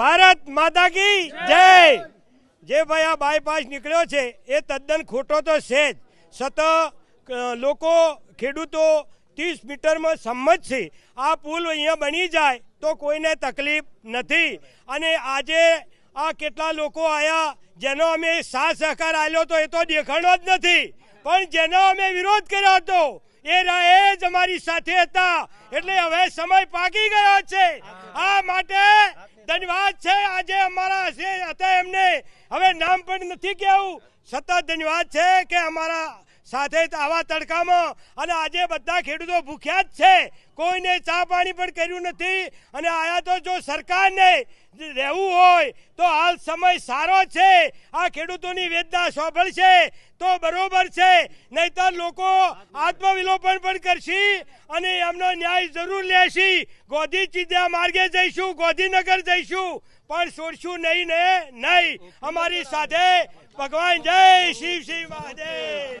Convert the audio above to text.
ભારત માતા કી જય! જે ભાઈ આ બાયપાસ નીકળ્યો છે, એ તદ્દન ખોટો તો છે જ. સત લોકો, ખેડૂતો ત્રીસ મીટરમાં સંમત છે. આ પુલ અહીંયા બની જાય તો કોઈને તકલીફ નથી. અને આજે આ કેટલા લોકો આવ્યા જેનો અમે સાથ સહકાર આવ્યો તો એ તો દેખાણો જ નથી. પણ જેનો અમે વિરોધ કર્યો હતો, એ રહે જ અમારી સાથે હતા. એટલે હવે સમય પાકી ગયો છે. આ માટે ધન્યવાદ છે. આજે અમારા હતા એમને હવે નામ પણ નથી કહેવું સતત ધન્યવાદ છે કે અમારા સાથે આવા તડકામાં અને આજે બધા ખેડૂતો ભૂખ્યા જ છે. કોઈને ચા પાણી પણ કર્યું નથી અને આયા તો જો સરકારને રહેવું હોય તો હાલ સમય સારો છે. આ ખેડૂતોની વેદના સાંભળશે તો બરોબર છે. નહીતર લોકો આત્મવિલોપન પણ કરશે અને એમનો ન્યાય જરૂર લેશી. ગોધી ચીજા માર્ગે જઈશું, ગોધીનગર જઈશું, પણ છોડશું નહીં ને, નહીં. અમારી સાથે ભગવાન જય શિવ શિવ મહાદેવ.